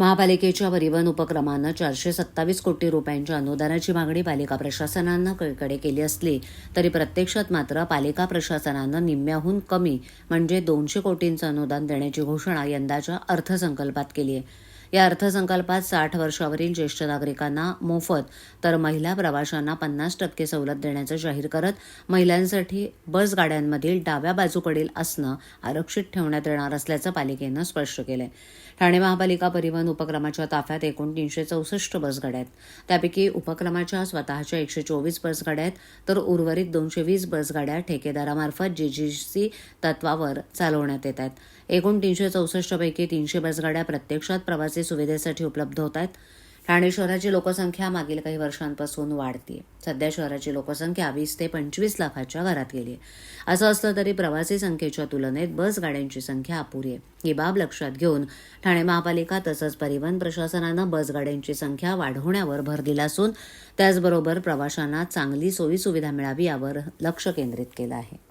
महापालिकेच्या परिवहन उपक्रमानं चारशे सत्तावीस कोटी रुपयांच्या अनुदानाची मागणी पालिका प्रशासनानं कडे केली असली तरी प्रत्यक्षात मात्र पालिका प्रशासनानं निम्म्याहून कमी म्हणजे दोनशे कोटींचं अनुदान देण्याची घोषणा यंदाच्या अर्थसंकल्पात केली आहे या अर्थसंकल्पात साठ वर्षावरील ज्येष्ठ नागरिकांना मोफत तर महिला प्रवाशांना पन्नास टक्के सवलत देण्याचं जाहीर करत महिलांसाठी बस गाड्यांमधील डाव्या बाजूकडील असणं आरक्षित ठेवण्यात येणार असल्याचं पालिकेनं स्पष्ट केलंय. ठाणे महापालिका परिवहन उपक्रमाच्या ताफ्यात एकूण तीनशे चौसष्ट बसगाड्या आहेत. त्यापैकी उपक्रमाच्या स्वतःच्या एकशे चोवीस बसगाड्या आहेत तर उर्वरित दोनशे वीस बसगाड्या ठेकेदारामार्फत जीजीसी तत्वावर चालवण्यात येत आहेत. एकूण तीनशे चौसष्ट पैकी तीनशे बसगाड्या प्रत्यक्षात प्रवासी सुविधेसाठी उपलब्ध होत आहेत. ठाणे शहराची लोकसंख्या मागील काही वर्षांपासून वाढते सध्या शहराची लोकसंख्या वीस ते पंचवीस लाखाच्या घरात गेली आहे असं असलं तरी प्रवासी संख्येच्या तुलनेत बस गाड्यांची संख्या अपुरी आहे. ही बाब लक्षात घेऊन ठाणे महापालिका तसंच परिवहन प्रशासनानं बस गाड्यांची संख्या वाढवण्यावर भर दिला असून त्याचबरोबर प्रवाशांना चांगली सोयी सुविधा मिळावी यावर लक्ष केंद्रित केलं आहे.